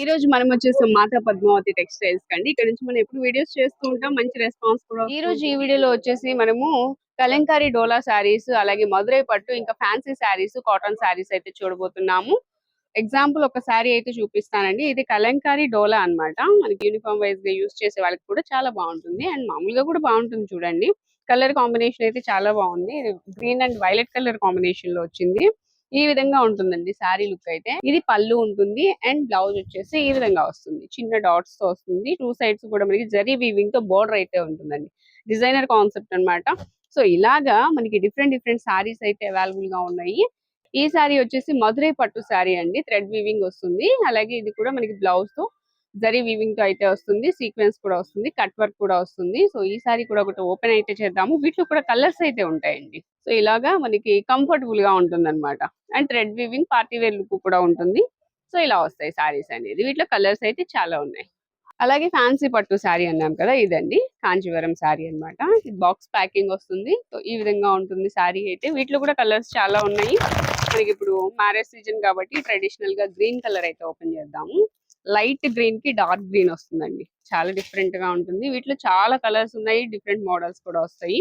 ఈ రోజు మనం వచ్చేసి మాతా పద్మావతి టెక్స్టైల్స్ కండి. ఇక్కడ నుంచి మనం ఎప్పుడు వీడియోస్ చేస్తూ ఉంటాం. మంచి రెస్పాన్స్ కూడా ఈ రోజు ఈ వీడియోలో వచ్చేసి మనము కలంకారీ డోలా శారీస్ అలాగే మధురై పట్టు ఇంకా ఫ్యాన్సీ శారీస్ కాటన్ శారీస్ అయితే చూడబోతున్నాము. ఎగ్జాంపుల్ ఒక శారీ అయితే చూపిస్తానండి. ఇది కలంకారీ డోలా అన్నమాట. మనకి యూనిఫామ్ వైజ్గా యూస్ చేసే వాళ్ళకి కూడా చాలా బాగుంటుంది. అండ్ మామూలుగా కూడా బాగుంటుంది చూడండి. కలర్ కాంబినేషన్ అయితే చాలా బాగుంది. గ్రీన్ అండ్ వైలెట్ కలర్ కాంబినేషన్లో వచ్చింది. ఈ విధంగా ఉంటుందండి శారీ లుక్ అయితే. ఇది పళ్ళు ఉంటుంది అండ్ బ్లౌజ్ వచ్చేసి ఈ విధంగా వస్తుంది. చిన్న డాట్స్తో వస్తుంది. టూ సైడ్స్ కూడా మనకి జరీ వీవింగ్తో బోర్డర్ అయితే ఉంటుందండి. డిజైనర్ కాన్సెప్ట్ అన్నమాట. సో ఇలాగా మనకి డిఫరెంట్ డిఫరెంట్ సారీస్ అయితే అవైలబుల్గా ఉన్నాయి. ఈ సారీ వచ్చేసి మధురై పట్టు సారీ అండి. థ్రెడ్ వీవింగ్ వస్తుంది. అలాగే ఇది కూడా మనకి బ్లౌజ్తో జరీ వీవింగ్తో అయితే వస్తుంది సీక్వెన్స్ కూడా వస్తుంది కట్ వర్క్ కూడా వస్తుంది. సో ఈ సారీ కూడా ఒకటి ఓపెన్ అయితే చేద్దాము. వీటిలో కూడా కలర్స్ అయితే ఉంటాయండి. సో ఇలాగా మనకి కంఫర్టబుల్గా ఉంటుంది అనమాట and thread weaving party wear look కూడా ఉంటుంది. సో ఇలా వస్తాయి సారీస్ అనేది. వీటిలో కలర్స్ అయితే చాలా ఉన్నాయి. అలాగే ఫ్యాన్సీ పట్టు శారీ అన్నాం కదా ఇదండి. కాంచీవరం శారీ అన్నమాట. ఇది బాక్స్ ప్యాకింగ్ వస్తుంది. సో ఈ విధంగా ఉంటుంది శారీ అయితే. వీటిలో కూడా కలర్స్ చాలా ఉన్నాయి. మనకి ఇప్పుడు మ్యారేజ్ సీజన్ కాబట్టి ట్రెడిషనల్గా గ్రీన్ కలర్ అయితే ఓపెన్ చేద్దాము. లైట్ గ్రీన్కి డార్క్ గ్రీన్ వస్తుందండి. చాలా డిఫరెంట్గా ఉంటుంది. వీటిలో చాలా కలర్స్ ఉన్నాయి. డిఫరెంట్ మోడల్స్ కూడా వస్తాయి.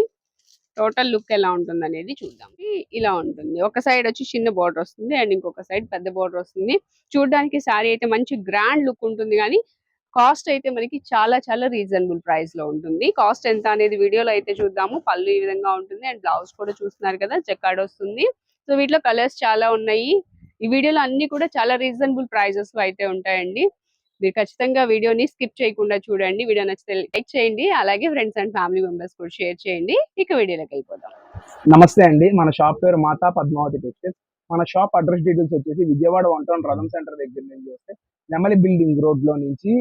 టోటల్ లుక్ ఎలా ఉంటుంది అనేది చూద్దాం ఇలా ఉంటుంది. ఒక సైడ్ వచ్చి చిన్న బోర్డర్ వస్తుంది. అండ్ ఇంకొక సైడ్ పెద్ద బోర్డర్ వస్తుంది. చూడడానికి శారీ అయితే మంచి గ్రాండ్ లుక్ ఉంటుంది. కానీ కాస్ట్ అయితే మనకి చాలా చాలా రీజనబుల్ ప్రైస్లో ఉంటుంది. కాస్ట్ ఎంత అనేది వీడియోలో అయితే చూద్దాము. పళ్ళు ఈ విధంగా ఉంటుంది. అండ్ బ్లౌజ్ కూడా చూస్తున్నారు కదా. జకాడ్ వస్తుంది. సో వీటిలో కలర్స్ చాలా ఉన్నాయి. ఈ వీడియోలో అన్ని కూడా చాలా రీజనబుల్ ప్రైజెస్లో అయితే ఉంటాయండి. మీరు ఖచ్చితంగా వీడియోని స్కిప్ చేయకుండా చూడండి. వీడియో నచ్చితే లైక్ చేయండి. అలాగే ఫ్రెండ్స్ అండ్ ఫ్యామిలీ మెంబర్స్ కూడా షేర్ చేయండి. ఇక వీడియోలోకి వెళ్ళిపోదాం. నమస్తే అండి. మన షాప్ పేరు మాతా పద్మావతి టెక్స్టైల్స్ మన షాప్ అడ్రస్ డీటెయిల్స్ వచ్చేసి Vijayawada one town Ratham centre దగ్గర నుంచి వస్తే నెమలి బిల్డింగ్ రోడ్లో నుంచి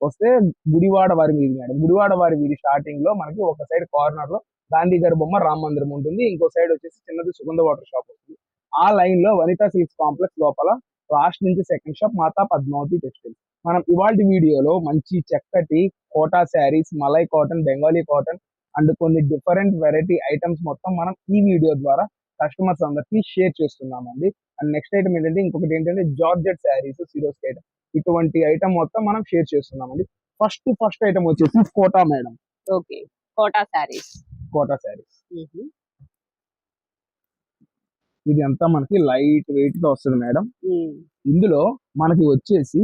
వస్తే గుడివాడ వారి వీధి మేడం. గుడివాడ వారి వీధి స్టార్టింగ్లో మనకి ఒక సైడ్ కార్నర్లో గాంధీ గారి బొమ్మ రామ మందిరం ఉంటుంది. ఇంకో సైడ్ వచ్చేసి చిన్నది సుగంధ వాటర్ షాప్ వస్తుంది. ఆ లైన్లో వనితా సిల్క్స్ కాంప్లెక్స్ లోపల లాస్ట్ నుంచి second shop Mata Padmavathi textiles మనం ఇవాళ వీడియోలో మంచి చక్కటి Kota saris malai cotton Bengali cotton and కొన్ని డిఫరెంట్ వెరైటీ ఐటమ్స్ మొత్తం మనం ఈ వీడియో ద్వారా కస్టమర్స్ అందరికి షేర్ చేస్తున్నామండి. అండ్ నెక్స్ట్ ఐటమ్ ఏంటంటే ఇంకొకటి ఏంటంటే జార్జెట్ శారీస్ సిరోస్ ఐటమ్ ఇటువంటి ఐటమ్ మొత్తం మనం షేర్ చేస్తున్నామండి. ఫస్ట్ ఫస్ట్ ఐటమ్ వచ్చేసి కోటా మేడం. ఓకే కోటా శారీస్. కోటా శారీస్. ఇది అంతా మనకి లైట్ వెయిట్తో వస్తుంది మేడం. ఇందులో మనకి వచ్చేసి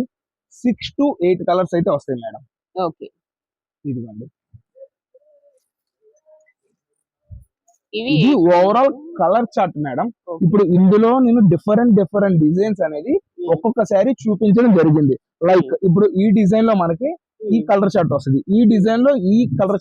సిక్స్ టు ఎయిట్ కలర్స్ అయితే వస్తాయి మేడం. ఓకే. ఇదిగోండి. ఇది ఓవరాల్ కలర్ చార్ట్ మేడం. ఇప్పుడు ఇందులో నేను డిఫరెంట్ డిఫరెంట్ డిజైన్స్ అనేది ఒక్కొక్క శారీ చూపించడం జరిగింది. లైక్ ఇప్పుడు ఈ డిజైన్లో మనకి ఈ కలర్ చార్ట్ వస్తుంది. ఈ డిజైన్లో ఈ కలర్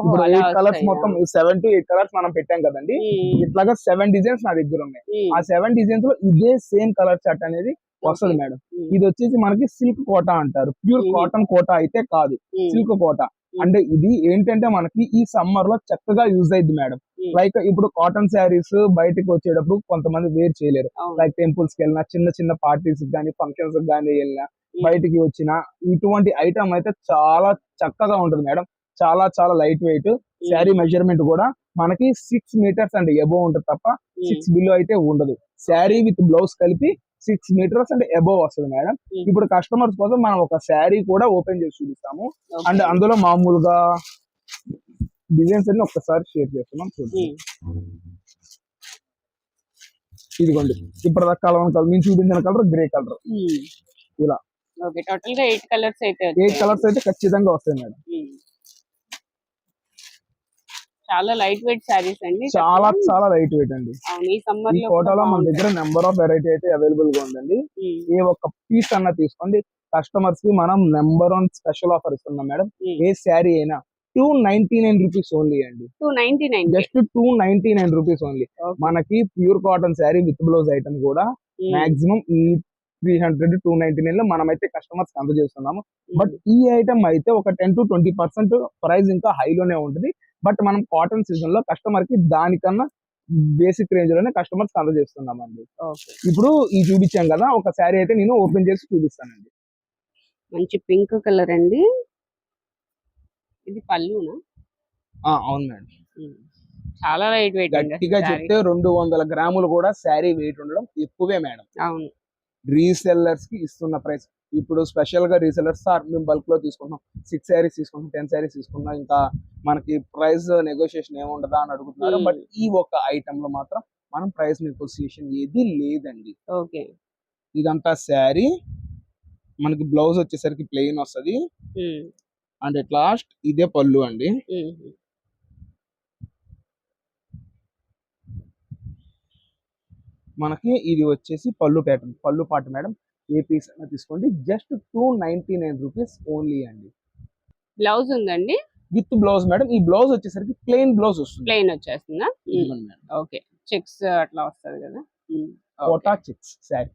ఇప్పుడు ఎయిట్ కలర్స్ మొత్తం సెవెన్ టు ఎయిట్ కలర్స్ మనం పెట్టాం కదండి. ఇట్లాగా సెవెన్ డిజైన్స్ నా దగ్గర ఉన్నాయి. ఆ సెవెన్ డిజైన్స్లో ఇదే సేమ్ కలర్ చార్ట్ అనేది వస్తుంది మేడం. ఇది వచ్చేసి మనకి సిల్క్ కోటా అంటారు. ప్యూర్. కాటన్ కోటా అయితే కాదు. సిల్క్ కోటా. అంటే ఇది ఏంటంటే మనకి ఈ సమ్మర్లో చక్కగా యూజ్ అయింది మేడం. లైక్ ఇప్పుడు కాటన్ శారీస్ బయటకు వచ్చేటప్పుడు కొంతమంది వేర్ చేయలేరు. లైక్ టెంపుల్స్కి వెళ్ళినా చిన్న చిన్న పార్టీస్ కానీ ఫంక్షన్స్ కానీ వెళ్ళినా బయటికి వచ్చిన ఇటువంటి ఐటమ్ అయితే చాలా చక్కగా ఉంటుంది మేడం. చాలా చాలా లైట్ వెయిట్ శారీ మెజర్మెంట్ కూడా మనకి సిక్స్ మీటర్స్ అండ్ ఎబో ఉంటుంది తప్ప సిక్స్ బిలో అయితే ఉండదు. శారీ విత్ బ్లౌజ్ కలిపి సిక్స్ మీటర్స్ అండ్ అబోవ్ వస్తుంది మేడం. ఇప్పుడు కస్టమర్స్ కోసం మనం ఒక శారీ కూడా ఓపెన్ చేసి చూపిస్తాము. అండ్ అందులో మామూలుగా డిజైన్స్ అన్ని ఒక్కసారి షేర్ చేస్తున్నాం చూడండి. ఇదిగోండి. ఇప్పుడు కలర్ కలర్ మేము చూపించిన కలర్ గ్రే కలర్ ఇలా. ఓకే. టోటల్గా ఎయిట్ కలర్స్ అయితే ఎయిట్. కలర్స్ అయితే ఖచ్చితంగా వస్తాయి మేడం. చాలా లైట్ వెయిట్ శారీస్ అండి. చాలా చాలా లైట్ వెయిట్ అండి. ఈ సమ్మర్లో కోటాలో మన దగ్గర నెంబర్ ఆఫ్ వెరైటీ అయితే అవైలబుల్గా ఉందండి ఏ ఒక్క పీస్ అన్న తీసుకోండి. కస్టమర్స్కి మనం నెంబర్ వన్ స్పెషల్ ఆఫర్ ఇస్తున్నాం మేడం. ఏ శారీ అయినా two ninety nine rupees only అండి. Two ninety nine. Just two ninety nine rupees only. మనకి pure cotton sari with blouse item కూడా మాక్సిమం ఈ త్రీ హండ్రెడ్ టూ నైన్టీ నైన్లో మనం అయితే కస్టమర్స్ అందజేస్తున్నాము బట్ ఈ ఐటమ్ అయితే ఒక ten to twenty percent price ఇంకా హైలోనే ఉంటుంది. బట్ మనం కాటన్ సీజన్లో కస్టమర్కి దానికన్నా బేసిక్ రేంజ్లోనే కస్టమర్స్ అందజేస్తున్నామండి ఇప్పుడు ఈ చూపించాం కదా ఒక శారీ అయితే నేను ఓపెన్ చేసి చూపిస్తానండి. మంచి పింక్ కలర్ అండి. ఇది పళ్ళునా? ఆ, అవును మేడం ఉమ్. చాలా లైట్ వెయిట్ అండి గట్టిగా. చెప్తే రెండు వందల గ్రాములు కూడా శారీ వెయిట్ ఉండడం ఎక్కువే మేడం. అవును. రీసెల్లర్స్కి ఇస్తున్న ప్రైస్. ఇప్పుడు స్పెషల్గా రీసెలర్స్ సార్ మేము బల్క్లో తీసుకుంటాం సిక్స్ శారీస్ తీసుకుంటాం టెన్ శారీస్ తీసుకుంటాం ఇంకా మనకి ప్రైస్ నెగోషియేషన్ ఏముండదా అని అడుగుతున్నారు. బట్ ఈ ఒక ఐటమ్లో మాత్రం మనం ప్రైస్ నెగోషియేషన్ ఏది లేదండి. ఓకే. ఇదంతా శారీ. మనకి బ్లౌజ్ వచ్చేసరికి ప్లెయిన్ వస్తది. అండ్ ఎట్ లాస్ట్ ఇదే పళ్ళు అండి. మనకి ఇది వచ్చేసి పళ్ళు ప్యాటర్న్ పళ్ళు పాట మేడం ఏ పీస్ అయినా తీసుకోండి. Just two ninety nine rupees only అండి. బ్లౌజ్ ఉందండి? విత్ బ్లౌజ్ మేడం ఈ బ్లౌజ్ వచ్చేసరికి ప్లెయిన్ బ్లౌజ్ వస్తుంది. ప్లెయిన్ వచ్చేస్తుందా? ఓకే చెక్స్ అట్లా వస్తుంది కదా? Kota checks sari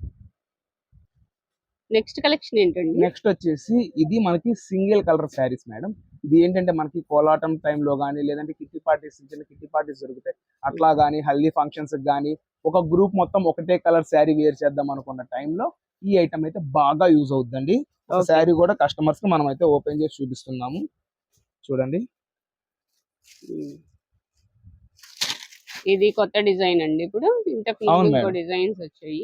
next collection ఏంటండి? నెక్స్ట్ వచ్చేసి ఇది మనకి సింగిల్ కలర్ శారీస్ మేడం ఇది ఏంటంటే మనకి కోలాటం టైంలో కానీ లేదంటే కిట్టి పార్టీస్ చిన్న కిట్టి పార్టీస్ దొరుకుతాయి అట్లా కానీ హల్దీ ఫంక్షన్స్ కానీ ఒక గ్రూప్ మొత్తం ఒకటే కలర్ శారీ వేర్ చేద్దాం అనుకున్న టైంలో ఈ ఐటమ్ అయితే బాగా యూజ్ అవుతుందండి. శారీ కూడా కస్టమర్స్కి మనం అయితే ఓపెన్ చేసి చూపిస్తున్నాము చూడండి. ఇది కొత్త డిజైన్ అండి ఇప్పుడు ఇంతకు. డిజైన్స్ వచ్చాయి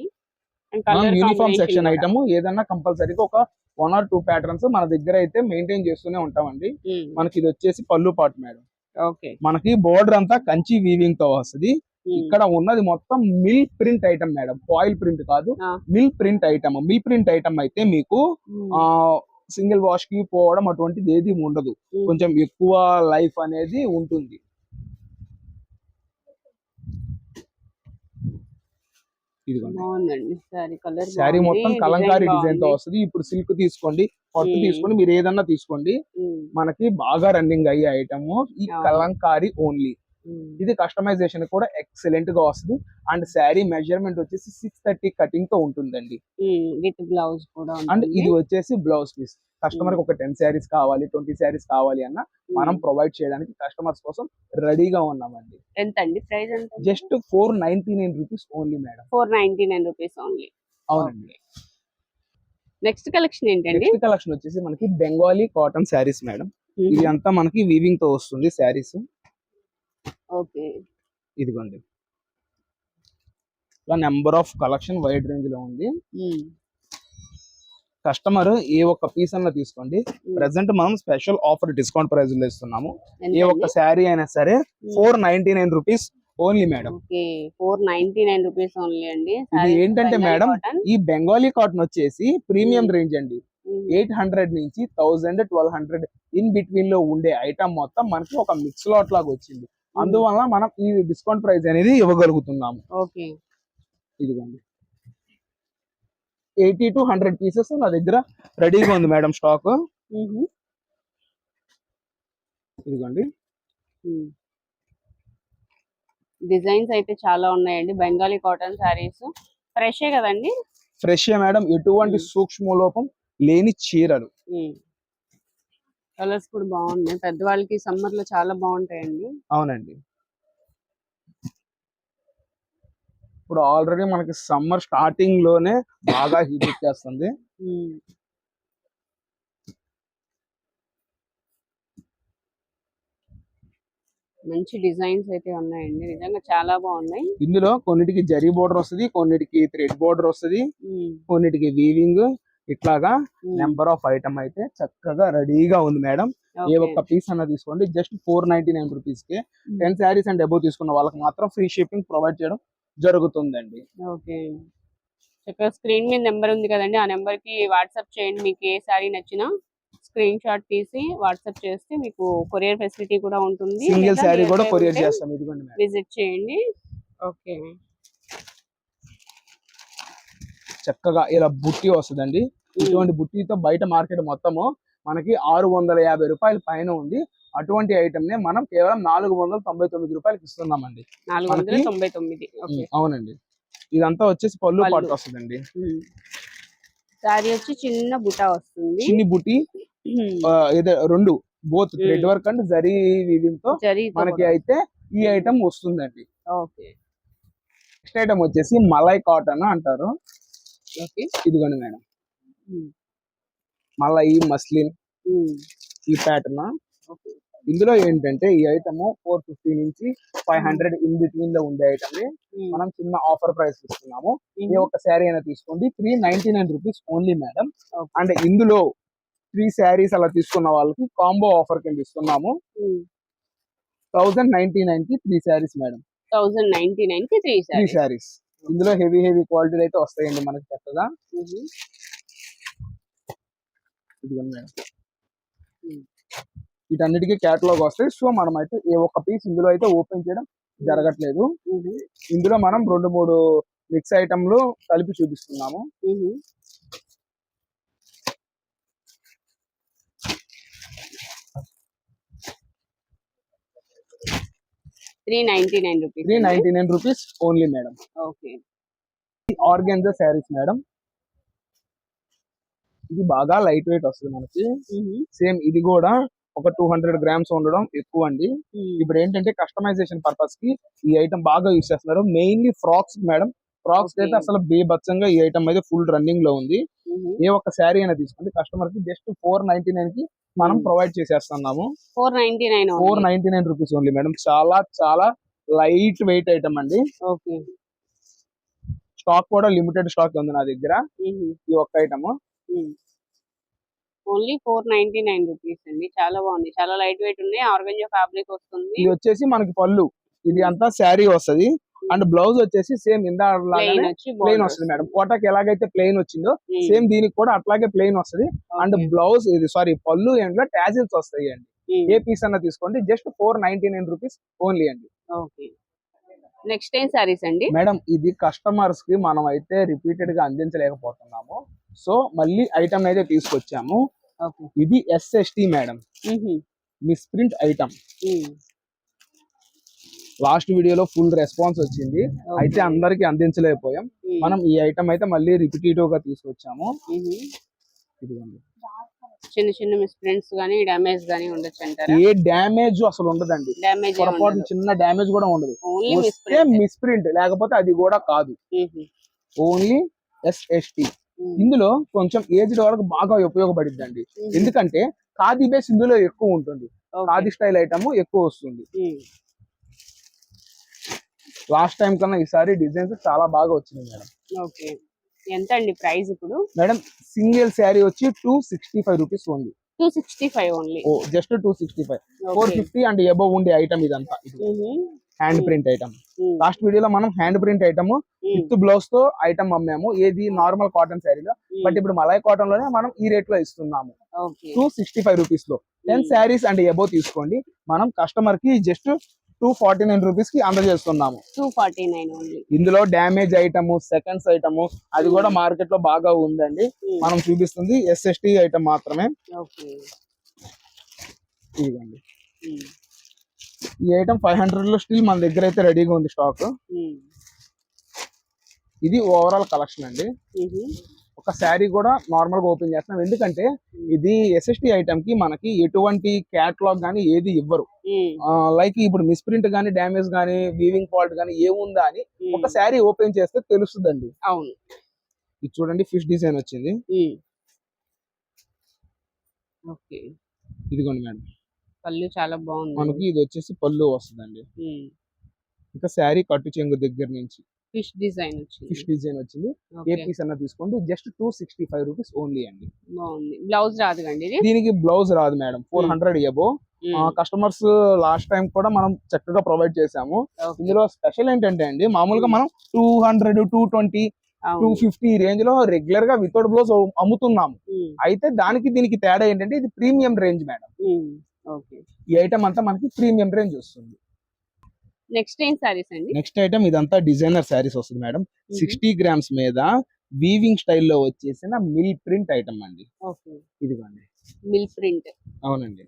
యూనిఫామ్ సెక్షన్. ఐటమ్ ఏదన్నా కంపల్సరీగా ఒక వన్ ఆర్ టూ ప్యాటర్న్స్ మన దగ్గర అయితే మెయింటైన్ చేస్తూనే ఉంటామండి. మనకి ఇది వచ్చేసి పళ్ళు పాటు మేడం. ఓకే. మనకి బోర్డర్ అంతా కంచి వీవింగ్తో వస్తుంది. ఇక్కడ ఉన్నది మొత్తం mill print item madam. Foil print కాదు. Mill print item mill print item అయితే మీకు ఆ సింగిల్ వాష్కి పోవడం అటువంటిది ఏది ఉండదు. కొంచెం ఎక్కువ లైఫ్ అనేది ఉంటుంది. కలర్ శారీ మొత్తం కలంకారీ డిజైన్తో వస్తుంది. ఇప్పుడు సిల్క్ తీసుకోండి పట్టు. తీసుకోండి మీరు ఏదన్నా తీసుకోండి. మనకి బాగా రన్నింగ్ అయ్యే ఐటమ్ ఈ. కలంకారీ ఓన్లీ ఇది కస్టమైజేషన్ కూడా ఎక్సలెంట్గా వస్తుంది. అండ్ శారీ మెజర్మెంట్ వచ్చేసి సిక్స్ థర్టీ కటింగ్తో ఉంటుందండి. విత్ బ్లౌజ్ కూడా అండ్. ఇది వచ్చేసి బ్లౌజ్ పీస్ కస్టమర్కి ఒక టెన్ శారీస్ కావాలి ట్వంటీ శారీస్ కావాలి అన్న మనం. ప్రొవైడ్ చేయడానికి కస్టమర్స్ కోసం రెడీగా ఉన్నామండి. ఎంత అండి ప్రైస్ ఎంత just four ninety nine rupees only madam four ninety nine rupees only అవునండి నెక్స్ట్ కలెక్షన్ ఏంటండి? నెక్స్ట్ కలెక్షన్ వచ్చేసి మనకి బెంగాలీ కాటన్ శారీస్ మేడం ఇది అంతా మనకి వీవింగ్తో వస్తుంది శారీస్ ఓకే. ఇదిగోండి. ఇలా నెంబర్ ఆఫ్ కలెక్షన్ వైడ్ రేంజ్లో ఉంది కస్టమర్ ఏ ఒక్క పీస్ అన్నా తీసుకోండి. ప్రెసెంట్ మనం స్పెషల్ ఆఫర్ డిస్కౌంట్ ప్రైస్లో ఇస్తున్నాము. ఏ ఒక్క శారీ అయినా సరే four ninety nine rupees only madam. Four ninety nine rupees only అండి. ఇది ఏంటంటే మేడం ఈ బెంగాలీ కాటన్ వచ్చేసి ప్రీమియం. రేంజ్ అండి. ఎయిట్ హండ్రెడ్ నుంచి థౌసండ్ ట్వెల్వ్ హండ్రెడ్ ఇన్ బిట్వీన్లో ఉండే ఐటమ్ మొత్తం మనకి ఒక మిక్స్ లాట్ లాగా వచ్చింది. అందువల్ల మనం ఈ డిస్కౌంట్ ప్రైస్ అనేది ఇవ్వగలుగుతున్నాము. ఓకే. ఇదిగోండి. ఎయిటీ టు హండ్రెడ్ పీసెస్ నా దగ్గర రెడీగా ఉంది మేడం స్టాక్. ఇదిగోండి. డిజైన్స్ అయితే చాలా ఉన్నాయండి. బెంగాలీ కాటన్ శారీస్. ఫ్రెషే కదండి? Fresh madam. ఎటువంటి. సూక్ష్మ లోపం లేని చీరలు. కలర్స్ కూడా బాగున్నాయి. పెద్దవాళ్ళకి సమ్మర్లో చాలా బాగుంటాయండి. అవునండి. ఇప్పుడు ఆల్రెడీ మనకి సమ్మర్ స్టార్టింగ్లోనే బాగా హీట్ ఉమ్. మంచి డిజైన్స్ అయితే ఉన్నాయండి. నిజంగా చాలా బాగున్నాయి. ఇందులో కొన్నిటికి జరీ బోర్డర్ వస్తుంది కొన్నిటికి థ్రెడ్ బోర్డర్ వస్తుంది కొన్నిటికి వీవింగ్ ఇట్లాగా. నెంబర్ ఆఫ్ ఐటమ్ అయితే చక్కగా రెడీగా ఉంది మేడం. ఏ. ఒక్క పీస్ అన్న తీసుకోండి. జస్ట్ ఫోర్ నైన్టీ నైన్ రూపీస్కి. టెన్ శారీస్ అండ్ అబౌవ్ తీసుకున్న వాళ్ళకి మాత్రం ఫ్రీ షిప్పింగ్ ప్రొవైడ్ చేయడం జరుగుతుందండి. ఓకే. చక్కగా స్క్రీన్ మీద నెంబర్ ఉంది కదండి. ఆ నెంబర్కి వాట్సాప్ చేయండి. మీకు ఏ శారీ నచ్చినా స్క్రీన్ షాట్ తీసి వాట్సాప్ చేస్తే మీకు కొరియర్ ఫెసిలిటీ కూడా ఉంటుంది. సింగిల్ శారీ కూడా కొరియర్ చేస్తాం. ఇదిగోండి మేడం. విజిట్ చేయండి. ఓకే. చక్కగా ఇలా బుట్టి వస్తుందండి. ఇటువంటి బుట్టితో బయట మార్కెట్ మొత్తము మనకి ఆరు వందల యాభై రూపాయల పైన ఉంది. అటువంటి ఐటమ్ నే మనం కేవలం నాలుగు వందల తొంభై తొమ్మిది రూపాయలకి ఇస్తున్నామండి. అవునండి. ఇదంతా వచ్చేసి పళ్ళు. పట్టు వస్తుందండి. శారీ వచ్చి చిన్న బుటా వస్తుంది. చిన్ని బుట్టి రెండు both thread work and zari వీవింగ్తో మనకి అయితే ఈ ఐటమ్ వస్తుందండి. నెక్స్ట్ ఐటమ్ వచ్చేసి మలై కాటన్ అంటారు. ఇదిగోండి మేడం. మలై మస్లిన్ ఈ ప్యాటర్న్. ఇందులో ఏంటంటే ఈ ఐటమ్ ఫోర్ ఫిఫ్టీ నుంచి ఫైవ్ హండ్రెడ్ ఇన్ బిట్వీన్లో ఉండే ఐటమ్ మనం చిన్న ఆఫర్ ప్రైస్ ఇస్తున్నాము. ఏ ఒక్క శారీ అయినా తీసుకోండి. Three ninety nine rupees only madam. And ఇందులో త్రీ శారీస్ అలా తీసుకున్న వాళ్ళకి కాంబో ఆఫర్ కింద ఇస్తున్నాము. థౌసండ్ నైన్టీ నైన్కి three saris madam. Thousand ninety నైన్కి త్రీ శారీస్. ఇందులో హెవీ హెవీ క్వాలిటీలు అయితే వస్తాయండి మనకి చక్కగా ఇదిగోండి మేడం. వీటన్నిటికీ క్యాటలాగ్ వస్తాయి. సో మనం అయితే ఏ ఒక్క పీస్ ఇందులో అయితే ఓపెన్ చేయడం జరగట్లేదు. ఇందులో మనం రెండు మూడు మిక్స్ ఐటమ్లు కలిపి చూపిస్తున్నాము. Three ninety nine rupees three ninety nine rupees only madam. Okay. Organza saris madam. ఇది బాగా లైట్ వెయిట్ వస్తుంది మనకి. సేమ్ ఇది కూడా ఒక టూ హండ్రెడ్ గ్రామ్స్ ఉండడం ఎక్కువ అండి ఇప్పుడు ఏంటంటే కస్టమైజేషన్ పర్పస్కి ఈ ఐటమ్ బాగా యూస్ చేస్తున్నారు. Mainly frocks madam. ఫ్రాక్స్. అయితే అసలు బేబచ్చంగా ఈ ఐటమ్ అయితే ఫుల్ రన్నింగ్లో ఉంది. ఏ ఒక్క శారీ అయినా తీసుకోండి. కస్టమర్కి జస్ట్ ఫోర్ నైన్టీ నైన్కి మనం. Provide చేసేస్తున్నాము. Four ninety nine four ninety nine rupees only madam. చాలా చాలా లైట్ వెయిట్ ఐటమ్ అండి. ఓకే. స్టాక్ కూడా లిమిటెడ్ స్టాక్ ఉంది నా దగ్గర. ఈ ఒక్క item. Only four ninety nine rupees అండి. చాలా బాగుంది. చాలా లైట్ వెయిట్ ఉన్నాయి. ఆర్గంజా ఫ్యాబ్రిక్ వస్తుంది. ఇది వచ్చేసి మనకి పళ్ళు. ఇది అంతా శారీ వస్తది. అండ్ బ్లౌజ్ వచ్చేసి సేమ్ ఇందా ప్లెయిన్ వస్తుంది మేడం. కోటకి ఎలాగైతే ప్లెయిన్ వచ్చిందో సేమ్ దీనికి కూడా అట్లాగే ప్లెయిన్ వస్తుంది. అండ్ బ్లౌజ్ ఇది సారీ పళ్ళు అండ్ టాజిల్స్ వస్తాయి అండి. ఏ పీస్ అన్న తీసుకోండి. Just four ninety nine rupees only అండి. ఓకే నెక్స్ట్ టైం సారీస్ అండి? మేడం ఇది కస్టమర్స్కి మనం అయితే రిపీటెడ్గా అందించలేకపోతున్నాము. సో మళ్ళీ ఐటమ్ అయితే తీసుకొచ్చాము. ఇది SST madam. Misprint item last వీడియోలో ఫుల్ రెస్పాన్స్ వచ్చింది. అయితే అందరికి అందించలేకపోయాం. మనం ఈ ఐటమ్ అయితే మళ్ళీ రిపిటేటివ్గా తీసుకొచ్చాము ఇదిగోండి. చిన్న చిన్న మిస్ప్రింట్స్ గానీ డ్యామేజ్ గానీ ఉండొచ్చు అంటారా? ఏ డ్యామేజ్ అసలు ఉండదండి. పొరపాటు చిన్న డ్యామేజ్ కూడా ఉండదు. వస్తే మిస్ప్రింట్ లేకపోతే అది కూడా కాదు. ఓన్లీ ఎస్ఎస్టి ఇందులో కొంచెం ఏజ్డ్ వాళ్ళకి బాగా ఉపయోగపడిద్దండి. ఎందుకంటే ఖాదీ బేస్ ఇందులో ఎక్కువ ఉంటుంది. ఖాదీ స్టైల్ ఐటమ్ ఎక్కువ వస్తుంది. లాస్ట్ టైం కన్నా ఈసారి డిజైన్స్ చాలా బాగా వచ్చింది మేడం. ఓకే. ఎంత అండి ప్రైస్ ఇప్పుడు? మేడం సింగిల్ శారీ వచ్చి టూ సిక్స్టీ ఫైవ్ రూపీస్ ఉంది. Two sixty five only oh just two sixty five four fifty and above ఉండే ఐటమ్ ఇదంతా హ్యాండ్ ప్రింట్ ఐటమ్ లాస్ట్ వీడియోలో మనం హ్యాండ్ ప్రింట్ ఐటమ్ విత్ బ్లౌజ్తో ఐటమ్ అమ్మాము. ఏది నార్మల్ కాటన్ శారీలో బట్ ఇప్పుడు మలై కాటన్లోనే మనం ఈ రేట్లో ఇస్తున్నాము. టూ సిక్స్టీ ఫైవ్ రూపీస్లో. టెన్ శారీస్ అండ్ అబౌవ్ తీసుకోండి. మనం కస్టమర్కి జస్ట్ టూ ఫార్టీ నైన్ రూపీస్కి అందజేస్తున్నాము. టూ ఫార్టీ నైన్ ఇందులో డ్యామేజ్ ఐటమ్ సెకండ్స్ ఐటమ్ అది కూడా మార్కెట్లో బాగా ఉందండి. మనం చూపిస్తుంది ఎస్ఎస్టి ఐటమ్ మాత్రమే. ఇదిగోండి. ఈ ఐటమ్ ఫైవ్ హండ్రెడ్లో స్టిల్ మన దగ్గర అయితే రెడీగా ఉంది స్టాక్. ఇది ఓవరాల్ కలెక్షన్ అండి. ఒక శారీ కూడా నార్మల్గా ఓపెన్ చేస్తున్నాం. ఎందుకంటే ఇది ఎస్ఎస్టి ఐటమ్కి మనకి ఎటువంటి క్యాటలాగ్ గానీ ఏది ఇవ్వరు. లైక్ ఇప్పుడు మిస్ప్రింట్ గానీ డ్యామేజ్ గానీ వీవింగ్ ఫాల్ట్ గానీ ఏముందా అని ఒక శారీ ఓపెన్ చేస్తే తెలుస్తుందండి. అవును. ఇది చూడండి ఫిష్ డిజైన్ వచ్చింది. ఓకే. ఇదిగోండి మేడం. పళ్ళు చాలా బాగుంది మనకి ఇది వచ్చేసి పళ్ళు వస్తుందండి. ఇంకా శారీ కట్టు చెంగు దగ్గర నుంచి. ఫిష్ డిజైన్ వచ్చింది. ఫిష్ డిజైన్ వచ్చింది. ఏ. పీస్ అన్న తీసుకోండి. Just two sixty five rupees only అండి. బాగుంది. బ్లౌజ్ రాదు ఇది? దీనికి బ్లౌజ్ రాదు madam. Four hundred um, customers last time కూడా మనం చక్కగా ప్రొవైడ్ చేసాము. ఇందులో స్పెషల్ ఏంటంటే అండి మామూలుగా మనం two hundred two twenty two. Fifty రేంజ్లో రెగ్యులర్గా వితౌట్ బ్లౌజ్ అమ్ముతున్నాము. అయితే దానికి దీనికి తేడా ఏంటంటే ఇది ప్రీమియం రేంజ్ మేడం. ఈ ఐటమ్ అంతా మనకి ప్రీమియం రేంజ్ వస్తుంది. నెక్స్ట్ ఏం సారీస్ అండి? నెక్స్ట్ ఐటమ్ ఇదంతా డిజైనర్ శారీస్ వస్తుంది మేడం. సిక్స్టీ గ్రామ్స్ మీద వీవింగ్ స్టైల్లో వచ్చేసిన మిల్ ప్రింట్ ఐటమ్ అండి. ఇదిగోండి. Mill print. అవునండి.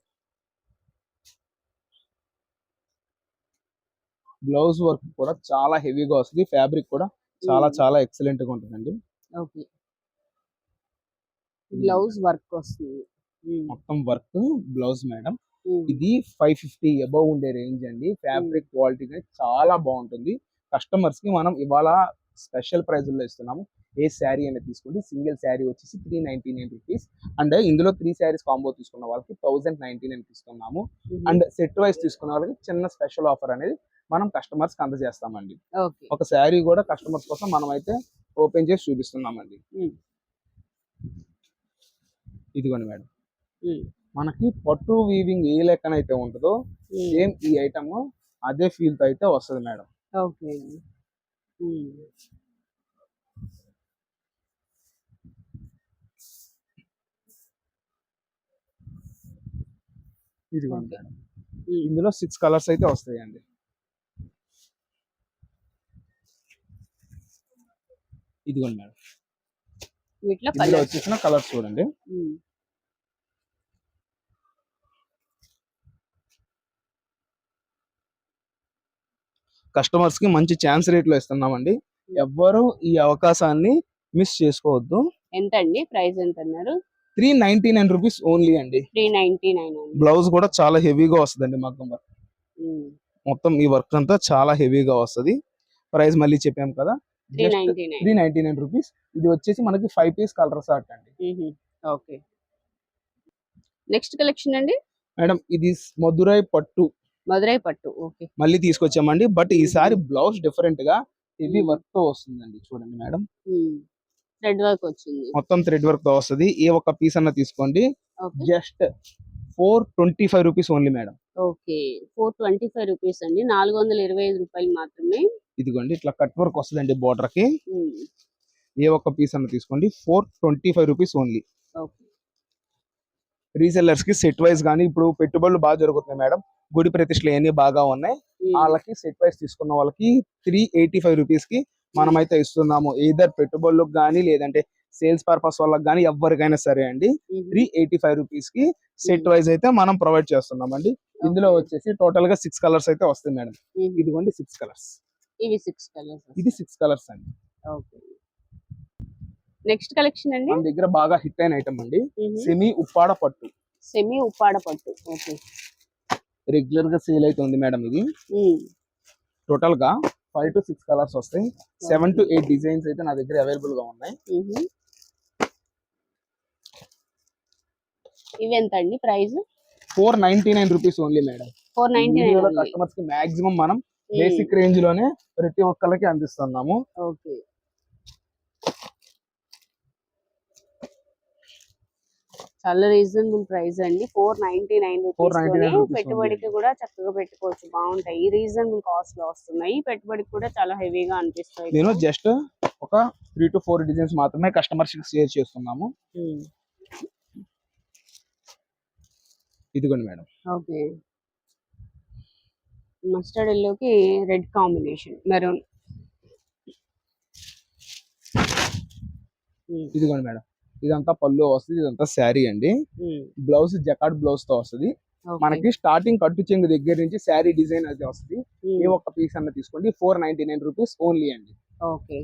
బ్లౌజ్ వర్క్ కూడా చాలా హెవీగా వస్తుంది. ఫ్యాబ్రిక్ కూడా చాలా చాలా ఎక్సలెంట్గా ఉంటుందండి. ఓకే. బ్లౌజ్ వర్క్ వస్తుంది. మొత్తం వర్క్ బ్లౌజ్ మేడం. ఇది ఫైవ్ ఫిఫ్టీ అబౌవ్ ఉండే రేంజ్ అండి. ఫ్యాబ్రిక్ క్వాలిటీ చాలా బాగుంటుంది. కస్టమర్స్కి మనం ఇవాళ స్పెషల్ ప్రైస్లో ఇస్తున్నాము. ఏ శారీ అనేది తీసుకోండి. సింగిల్ శారీ వచ్చేసి three ninety nine rupees and ఇందులో త్రీ శారీస్ కాంబో తీసుకున్న వాళ్ళకి థౌసండ్ నైన్టీ నైన్ ఇస్తున్నాము. అండ్ సెట్ వైస్ తీసుకున్న వాళ్ళకి చిన్న స్పెషల్ ఆఫర్ అనేది మనం కస్టమర్స్కి అందజేస్తామండి ఒక శారీ కూడా కస్టమర్స్ కోసం మనం అయితే ఓపెన్ చేసి చూపిస్తున్నామండి. ఇదిగోండి మేడం. మనకి పట్టు వీవింగ్ ఏ లెక్కన అయితే ఉంటుందో సేమ్ ఈ ఐటమ్ అదే ఫీల్తో అయితే వస్తుంది మేడం. ఓకే ఇదిగోండి. Okay. మేడం ఇందులో సిక్స్ కలర్స్ అయితే వస్తాయండి. ఇదిగోండి మేడం. వీటిలో వచ్చేసిన కలర్స్ చూడండి. కస్టమర్స్కి మంచి ఛాన్స్ రేట్లో ఇస్తున్నామండి. ఎవ్వరు ఈ అవకాశాన్ని మిస్ చేసుకోవద్దు. ఎంత అండి ప్రైస్ ఎంత అన్నారు three ninety nine rupees only అండి. త్రీ నైన్టీ నైన్ బ్లౌజ్ కూడా చాలా హెవీగా వస్తుందండి మగ్గం వర్క్ మొత్తం ఈ వర్క్ అంతా చాలా హెవీగా వస్తది. ప్రైస్ మళ్ళీ చెప్పాం కదా. Three ninety nine. Three ninety nine rupees. ఇది వచ్చేసి మనకి ఫైవ్ పీస్ కలర్ షార్ట్ అండి. ఓకే. నెక్స్ట్ కలెక్షన్ అండి? మేడం ఇది మధురై పట్టు. మదురై పట్టు ఓకే. మళ్ళీ తీసుకొచ్చామండి. బట్ ఈసారి బ్లౌజ్ డిఫరెంట్గా హెవీ వర్క్తో వస్తుందండి చూడండి మేడం. రెడ్ వర్క్ వచ్చింది. మొత్తం థ్రెడ్ వర్క్తో వస్తుంది. ఏ ఒక్క పీస్ అన్న తీసుకోండి. Just four twenty five rupees only madam. Okay. Four twenty five rupees అండి. నాలుగు వందల ఇరవై ఐదు రూపాయలు మాత్రమే. ఇదిగోండి ఇట్లా కట్ వర్క్ వస్తుందండి బోర్డర్కి. ఏ ఒక్క పీస్ అన్న తీసుకోండి. Four twenty five rupees only రీసెల్లర్స్కి set wise కానీ ఇప్పుడు పెట్టుబడులు బాగా జరుగుతున్నాయి మేడం. గుడి ప్రతిష్టలు అన్ని బాగా ఉన్నాయి. ఉమ్, వాళ్ళకి సెట్ వైజ్ తీసుకున్న వాళ్ళకి త్రీ ఎయిటీ ఫైవ్ రూపీస్కి మనమైతే ఇస్తున్నాము. ఏదర్ పెట్టుబడులకు కానీ లేదంటే సేల్స్ పర్పస్ వాళ్ళకి కానీ ఎవరికైనా సరే అండి. త్రీ ఎయిటీ ఫైవ్ రూపీస్కి సెట్ వైజ్ అయితే మనం ప్రొవైడ్ చేస్తున్నామండి. ఇందులో Okay. వచ్చేసి టోటల్గా సిక్స్ కలర్స్ అయితే వస్తాయి మేడం. ఉమ్, ఇదిగోండి సిక్స్ కలర్స్ ఇవి సిక్స్ కలర్స్ ఇది సిక్స్ కలర్స్ అండి. ఓకే నెక్స్ట్ కలెక్షన్ అండి? మన దగ్గర బాగా హిట్ అయిన ఐటమ్ అండి. సెమీ ఉప్పాడ పట్టు. సెమీ ఉప్పాడ పట్టు. ఓకే రెగ్యులర్గా సేల్ అవుతుంది మేడం ఇది. టోటల్గా ఫైవ్ టు సిక్స్ కలర్స్ వస్తాయి. సెవెన్ టు ఎయిట్ డిజైన్స్ అయితే నా దగ్గర అవైలబుల్గా ఉన్నాయి. ఉహు. ఇవి ఎంత అండి price four ninety nine rupees only madam. Four ninety nine కస్టమర్స్కి మాక్సిమం మనం బేసిక్ రేంజ్లోనే ప్రతి ఒక్కరికి అందిస్తున్నాము. ఓకే. చాలా రీజనబుల్ ప్రైస్ అండి. ఫోర్ నైన్టీ నైన్ 499 రూపీస్ పెట్టుబడికి కూడా చక్కగా పెట్టుకోవచ్చు. బాగుంటాయి. రీజనబుల్ కాస్ట్లో వస్తున్నాయి. పెట్టుబడికి కూడా చాలా హెవీగా అనిపిస్తాయి నేను జస్ట్ ఒక త్రీ టు ఫోర్ డిజైన్స్ మాత్రమే కస్టమర్స్కి షేర్ చేస్తున్నాము. ఉమ్, ఇదిగోండి మేడం. ఓకే. మస్టర్డ్ ఎల్లోకి రెడ్ కాంబినేషన్ మెరూన్ ఇదిగోండి మేడం. ఇదంతా పళ్ళు వస్తుంది ఇదంతా శారీ అండి. బ్లౌజ్ జకాడ్ బ్లౌజ్తో వస్తుంది. మనకి స్టార్టింగ్ కట్టు చెంగు దగ్గర నుంచి శారీ డిజైన్ అయితే వస్తుంది. ఏ ఒక్క పీస్ అన్న తీసుకోండి four ninety nine rupees only అండి. ఓకే.